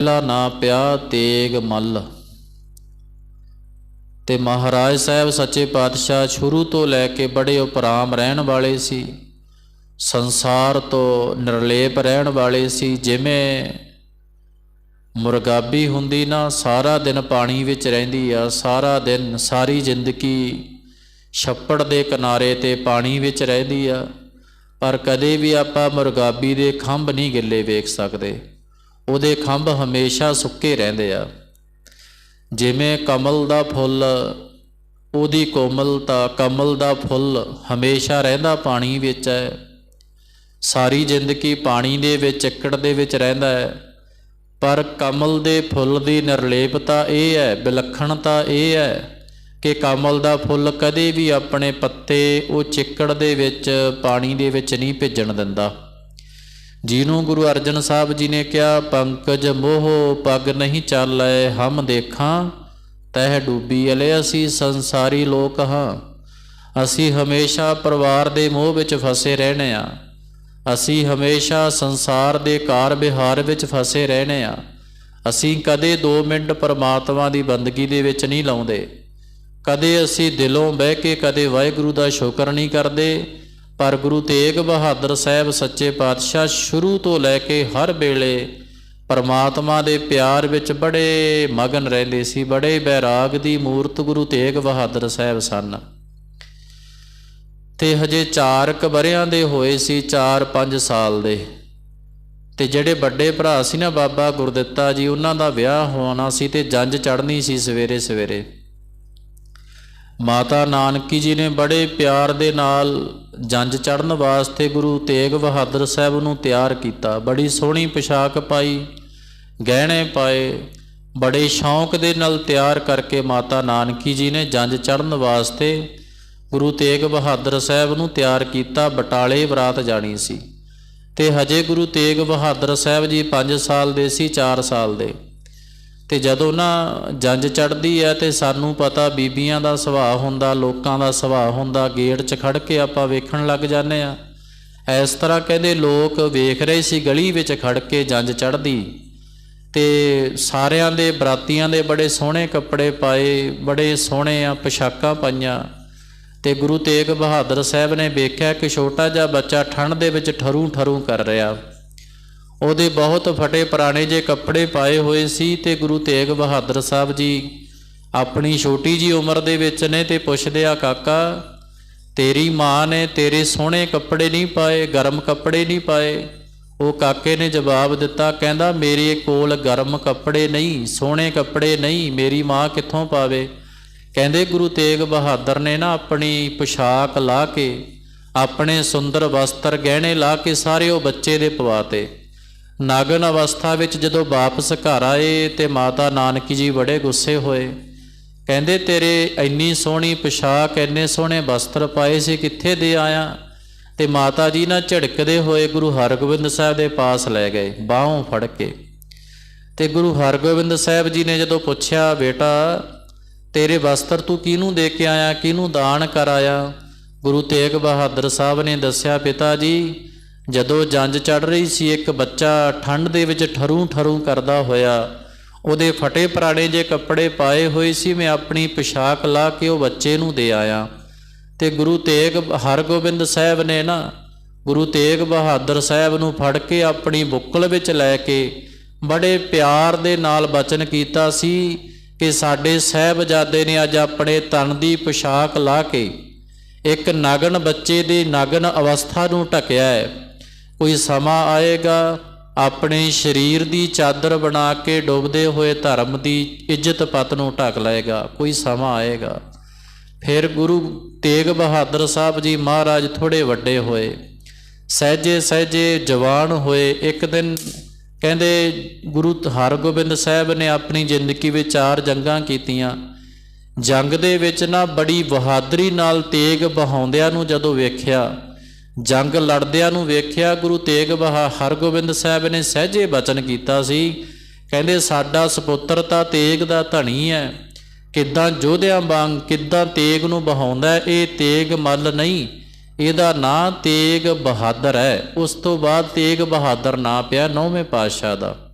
ਪਹਿਲਾ ਨਾ ਪਿਆ ਤੇਗ ਮੱਲ। ਤੇ ਮਹਾਰਾਜ ਸਾਹਿਬ ਸੱਚੇ ਪਾਤਸ਼ਾਹ ਸ਼ੁਰੂ ਤੋਂ ਲੈ ਕੇ ਬੜੇ ਉਪਰਾਮ ਰਹਿਣ ਵਾਲੇ ਸੀ। ਸੰਸਾਰ ਤੋਂ ਨਿਰਲੇਪ ਰਹਿਣ ਵਾਲੇ ਸੀ। ਜਿਵੇਂ ਮੁਰਗਾਬੀ ਹੁੰਦੀ ਨਾ, ਸਾਰਾ ਦਿਨ ਪਾਣੀ ਵਿੱਚ ਰਹਿੰਦੀ ਆ, ਸਾਰਾ ਦਿਨ ਸਾਰੀ ਜ਼ਿੰਦਗੀ ਛੱਪੜ ਦੇ ਕਿਨਾਰੇ ਤੇ ਪਾਣੀ ਵਿੱਚ ਰਹਿੰਦੀ ਆ। ਪਰ ਕਦੇ ਵੀ ਆਪਾਂ ਮੁਰਗਾਬੀ ਦੇ ਖੰਭ ਨਹੀਂ ਗਿੱਲੇ ਵੇਖ ਸਕਦੇ। ਉਹਦੇ ਖੰਭ ਹਮੇਸ਼ਾ ਸੁੱਕੇ ਰਹਿੰਦੇ ਆ। ਜਿਵੇਂ ਕਮਲ ਦਾ ਫੁੱਲ, ਉਹਦੀ ਕੋਮਲਤਾ ਕਮਲ ਦਾ ਫੁੱਲ ਹਮੇਸ਼ਾ ਰਹਿੰਦਾ ਪਾਣੀ ਵਿੱਚ ਹੈ। ਸਾਰੀ ਜ਼ਿੰਦਗੀ ਪਾਣੀ ਦੇ ਵਿੱਚ, ਚਿੱਕੜ ਦੇ ਵਿੱਚ ਰਹਿੰਦਾ ਹੈ। ਪਰ ਕਮਲ ਦੇ ਫੁੱਲ ਦੀ ਨਿਰਲੇਪਤਾ ਇਹ ਹੈ ਵਿਲੱਖਣਤਾ ਇਹ ਹੈ ਕਿ ਕਮਲ ਦਾ ਫੁੱਲ ਕਦੇ ਵੀ ਆਪਣੇ ਪੱਤੇ, ਉਹ ਚਿੱਕੜ ਦੇ ਵਿੱਚ, ਪਾਣੀ ਦੇ ਵਿੱਚ ਨਹੀਂ ਭਿੱਜਣ ਦਿੰਦਾ। ਜਿਹਨੂੰ ਗੁਰੂ ਅਰਜਨ ਸਾਹਿਬ ਜੀ ਨੇ ਕਿਹਾ, ਪੰਕਜ ਮੋਹ ਪਗ ਨਹੀਂ ਚਾਲੈ, ਹਮ ਦੇਖਾਂ, ਤਹਿ ਡੂਬੀ ਅਲੇ ਅਸੀਂ ਸੰਸਾਰੀ ਲੋਕ ਹਾਂ। ਅਸੀਂ ਹਮੇਸ਼ਾ ਪਰਿਵਾਰ ਦੇ ਮੋਹ ਵਿੱਚ ਫਸੇ ਰਹਿਣੇ ਆ। ਅਸੀਂ ਹਮੇਸ਼ਾ ਸੰਸਾਰ ਦੇ ਕਾਰ ਵਿਹਾਰ ਵਿੱਚ ਫਸੇ ਰਹਿਣੇ ਆ। ਅਸੀਂ ਕਦੇ 2 ਮਿੰਟ ਪਰਮਾਤਮਾ ਦੀ ਬੰਦਗੀ ਦੇ ਵਿੱਚ ਨਹੀਂ ਲਾਉਂਦੇ। ਕਦੇ ਅਸੀਂ ਦਿਲੋਂ ਬਹਿ ਕੇ ਕਦੇ ਵਾਹਿਗੁਰੂ ਦਾ ਸ਼ੁਕਰ ਨਹੀਂ ਕਰਦੇ। ਪਰ ਗੁਰੂ ਤੇਗ ਬਹਾਦਰ ਸਾਹਿਬ ਸੱਚੇ ਪਾਤਸ਼ਾਹ ਸ਼ੁਰੂ ਤੋਂ ਲੈ ਕੇ ਹਰ ਵੇਲੇ ਪਰਮਾਤਮਾ ਦੇ ਪਿਆਰ ਵਿੱਚ ਬੜੇ ਮਗਨ ਰਹਿੰਦੇ ਸੀ, ਬੜੇ ਬੈਰਾਗ ਦੀ ਮੂਰਤ ਗੁਰੂ ਤੇਗ ਬਹਾਦਰ ਸਾਹਿਬ ਸਨ। ਤੇ ਹਜੇ 4 ਕਬਰਿਆਂ ਦੇ ਹੋਏ ਸੀ 4-5 ਸਾਲ ਦੇ। ਤੇ ਜਿਹੜੇ ਵੱਡੇ ਭਰਾ ਸੀ ਨਾ ਬਾਬਾ ਗੁਰਦਿੱਤਾ ਜੀ, ਉਹਨਾਂ ਦਾ ਵਿਆਹ ਹੋਣਾ ਸੀ ਤੇ ਜੰਜ ਚੜ੍ਹਨੀ ਸੀ ਸਵੇਰੇ ਸਵੇਰੇ। ਮਾਤਾ ਨਾਨਕੀ ਜੀ ਨੇ ਬੜੇ ਪਿਆਰ ਦੇ ਨਾਲ ਜੰਜ ਚੜਨ ਵਾਸਤੇ ਗੁਰੂ ਤੇਗ ਬਹਾਦਰ ਸਾਹਿਬ ਨੂੰ ਤਿਆਰ ਕੀਤਾ। ਬੜੀ ਸੋਹਣੀ ਪੋਸ਼ਾਕ ਪਾਈ, ਗਹਿਣੇ ਪਾਏ, ਬੜੇ ਸ਼ੌਂਕ ਦੇ ਨਾਲ ਤਿਆਰ ਕਰਕੇ ਮਾਤਾ ਨਾਨਕੀ ਜੀ ਨੇ ਜੰਜ ਚੜਨ ਵਾਸਤੇ ਗੁਰੂ ਤੇਗ ਬਹਾਦਰ ਸਾਹਿਬ ਨੂੰ ਤਿਆਰ ਕੀਤਾ, ਬਟਾਲੇ ਬਰਾਤ ਜਾਣੀ ਸੀ। ਤੇ ਹਜੇ ਗੁਰੂ ਤੇਗ ਬਹਾਦਰ ਸਾਹਿਬ ਜੀ 5 ਸਾਲ ਦੇ ਸੀ 4 ਸਾਲ ਦੇ। ਤੇ ਜਦੋਂ ਨਾ ਜੰਜ ਚੜਦੀ ਹੈ ਤੇ ਸਾਨੂੰ ਪਤਾ ਬੀਬੀਆਂ ਦਾ ਸੁਭਾਅ ਹੁੰਦਾ, ਲੋਕਾਂ ਦਾ ਸੁਭਾਅ ਹੁੰਦਾ, ਗੇਟ 'ਚ ਖੜ ਕੇ ਆਪਾਂ ਵੇਖਣ ਲੱਗ ਜਾਂਦੇ ਆ। ਇਸ ਤਰ੍ਹਾਂ ਕਹਿੰਦੇ ਲੋਕ ਵੇਖ ਰਹੇ ਸੀ ਗਲੀ ਵਿੱਚ ਖੜ ਕੇ ਜੰਜ ਚੜਦੀ ਤੇ ਸਾਰਿਆਂ ਦੇ, ਬਰਾਤੀਆਂ ਦੇ ਬੜੇ ਸੋਹਣੇ ਕੱਪੜੇ ਪਾਏ, ਬੜੇ ਸੋਹਣੇ ਆ ਪੋਸ਼ਾਕਾਂ ਪਾਈਆਂ। ਤੇ ਗੁਰੂ ਤੇਗ ਬਹਾਦਰ ਸਾਹਿਬ ਨੇ ਵੇਖਿਆ ਕਿ ਛੋਟਾ ਜਿਹਾ ਬੱਚਾ ਠੰਡ ਦੇ ਵਿੱਚ ਠਰੂ ਠਰੂ ਕਰ ਰਿਹਾ। ਉਹਦੇ ਬਹੁਤ ਫਟੇ ਪੁਰਾਣੇ ਜੇ ਕੱਪੜੇ ਪਾਏ ਹੋਏ ਸੀ ਤੇ ਗੁਰੂ ਤੇਗ ਬਹਾਦਰ ਸਾਹਿਬ ਜੀ ਆਪਣੀ ਛੋਟੀ ਜੀ ਉਮਰ ਦੇ ਵਿੱਚ ਨੇ ਤੇ ਪੁੱਛਦੇ ਆ, ਕਾਕਾ, ਤੇਰੀ ਮਾਂ ਨੇ ਤੇਰੇ ਸੋਹਣੇ ਕੱਪੜੇ ਨਹੀਂ ਪਾਏ, ਗਰਮ ਕੱਪੜੇ ਨਹੀਂ ਪਾਏ? ਉਹ ਕਾਕੇ ਨੇ ਜਵਾਬ ਦਿੱਤਾ, ਕਹਿੰਦਾ, ਮੇਰੇ ਕੋਲ ਗਰਮ ਕੱਪੜੇ ਨਹੀਂ, ਸੋਹਣੇ ਕੱਪੜੇ ਨਹੀਂ, ਮੇਰੀ ਮਾਂ ਕਿੱਥੋਂ ਪਾਵੇ? ਕਹਿੰਦੇ, ਗੁਰੂ ਤੇਗ ਬਹਾਦਰ ਨੇ ਨਾ ਆਪਣੀ ਪੋਸ਼ਾਕ ਲਾ ਕੇ, ਆਪਣੇ ਸੁੰਦਰ ਵਸਤਰ, ਗਹਿਣੇ ਲਾ ਕੇ ਸਾਰੇ ਉਹ ਬੱਚੇ ਦੇ ਪਵਾਤੇ ਨਾਗਨ ਅਵਸਥਾ ਵਿੱਚ ਜਦੋਂ ਵਾਪਸ ਘਰ ਆਏ ਤੇ ਮਾਤਾ ਨਾਨਕੀ ਜੀ ਬੜੇ ਗੁੱਸੇ ਹੋਏ। ਕਹਿੰਦੇ, ਤੇਰੇ ਇੰਨੀ ਸੋਹਣੀ ਪੋਸ਼ਾਕ, ਇੰਨੇ ਸੋਹਣੇ ਵਸਤਰ ਪਾਏ ਸੀ, ਕਿੱਥੇ ਦੇ ਆਇਆ? ਤੇ ਮਾਤਾ ਜੀ ਨਾ ਝਿੜਕਦੇ ਹੋਏ ਗੁਰੂ ਹਰਗੋਬਿੰਦ ਸਾਹਿਬ ਦੇ ਪਾਸ ਲੈ ਗਏ, ਬਾਹੋਂ ਫੜ ਕੇ। ਤੇ ਗੁਰੂ ਹਰਗੋਬਿੰਦ ਸਾਹਿਬ ਜੀ ਨੇ ਜਦੋਂ ਪੁੱਛਿਆ, ਬੇਟਾ, ਤੇਰੇ ਵਸਤਰ ਤੂੰ ਕਿਹਨੂੰ ਦੇ ਕੇ ਆਇਆ, ਕਿਹਨੂੰ ਦਾਨ ਕਰ ਆਇਆ? ਗੁਰੂ ਤੇਗ ਬਹਾਦਰ ਸਾਹਿਬ ਨੇ ਦੱਸਿਆ, ਪਿਤਾ ਜੀ ਜਦੋਂ ਜੰਜ ਚੜ ਰਹੀ ਸੀ, ਇੱਕ ਬੱਚਾ ਠੰਡ ਦੇ ਵਿੱਚ ਠਰੂ ਠਰੂ ਕਰਦਾ ਹੋਇਆ, ਉਹਦੇ ਫਟੇ ਪੁਰਾਣੇ ਜੇ ਕੱਪੜੇ ਪਾਏ ਹੋਏ ਸੀ, ਮੈਂ ਆਪਣੀ ਪੋਸ਼ਾਕ ਲਾ ਕੇ ਉਹ ਬੱਚੇ ਨੂੰ ਦੇ ਆਇਆ। ਤੇ ਗੁਰੂ ਤੇਗ ਹਰਗੋਬਿੰਦ ਸਾਹਿਬ ਨੇ ਨਾ, ਗੁਰੂ ਤੇਗ ਬਹਾਦਰ ਸਾਹਿਬ ਨੂੰ ਫੜ ਕੇ ਆਪਣੀ ਬੁੱਕਲ ਵਿੱਚ ਲੈ ਕੇ ਬੜੇ ਪਿਆਰ ਦੇ ਨਾਲ ਬਚਨ ਕੀਤਾ ਸੀ ਕਿ ਸਾਡੇ ਸਹਿਬਜ਼ਾਦੇ ਨੇ ਅੱਜ ਆਪਣੇ ਤਨ ਦੀ ਪੋਸ਼ਾਕ ਲਾ ਕੇ ਇੱਕ ਨਗਨ ਬੱਚੇ ਦੀ ਨਗਨ ਅਵਸਥਾ ਨੂੰ ਢਕਿਆ ਹੈ। ਕੋਈ ਸਮਾਂ ਆਏਗਾ, ਆਪਣੇ ਸਰੀਰ ਦੀ ਚਾਦਰ ਬਣਾ ਕੇ ਡੁੱਬਦੇ ਹੋਏ ਧਰਮ ਦੀ ਇੱਜ਼ਤ ਪਤ ਨੂੰ ਢੱਕ ਲਏਗਾ, ਕੋਈ ਸਮਾਂ ਆਏਗਾ। ਫਿਰ ਗੁਰੂ ਤੇਗ ਬਹਾਦਰ ਸਾਹਿਬ ਜੀ ਮਹਾਰਾਜ ਥੋੜੇ ਵੱਡੇ ਹੋਏ। ਸਹਿਜੇ ਸਹਿਜੇ ਜਵਾਨ ਹੋਏ। ਇੱਕ ਦਿਨ ਕਹਿੰਦੇ, ਗੁਰੂ ਹਰਗੋਬਿੰਦ ਸਾਹਿਬ ਨੇ ਆਪਣੀ ਜ਼ਿੰਦਗੀ ਵਿੱਚ ਚਾਰ ਜੰਗਾਂ ਕੀਤੀਆਂ। ਜੰਗ ਦੇ ਵਿੱਚ ਨਾ ਬੜੀ ਬਹਾਦਰੀ ਨਾਲ ਤੇਗ ਬਹਾਉਂਦਿਆਂ ਨੂੰ ਜਦੋਂ ਵੇਖਿਆ ਜੰਗ ਲੜਦਿਆਂ ਨੂੰ ਵੇਖਿਆ ਗੁਰੂ ਤੇਗ ਬਹਾ ਹਰਗੋਬਿੰਦ ਸਾਹਿਬ ਨੇ ਸਹਿਜੇ ਬਚਨ ਕੀਤਾ ਸੀ। ਕਹਿੰਦੇ, ਸਾਡਾ ਸੁਪੁੱਤਰ ਤਾਂ ਤੇਗ ਦਾ ਧਣੀ ਹੈ। ਕਿੱਦਾਂ ਯੋਧਿਆਂ ਵਾਂਗ ਕਿੱਦਾਂ ਤੇਗ ਨੂੰ ਬਹਾਉਂਦਾ ਇਹ ਤੇਗ ਮੱਲ ਨਹੀਂ। ਇਹਦਾ ਨਾਂ ਤੇਗ ਬਹਾਦਰ ਹੈ। ਉਸ ਤੋਂ ਬਾਅਦ ਤੇਗ ਬਹਾਦਰ ਨਾਂ ਪਿਆ, ਨੌਵੇਂ ਪਾਤਸ਼ਾਹ ਦਾ।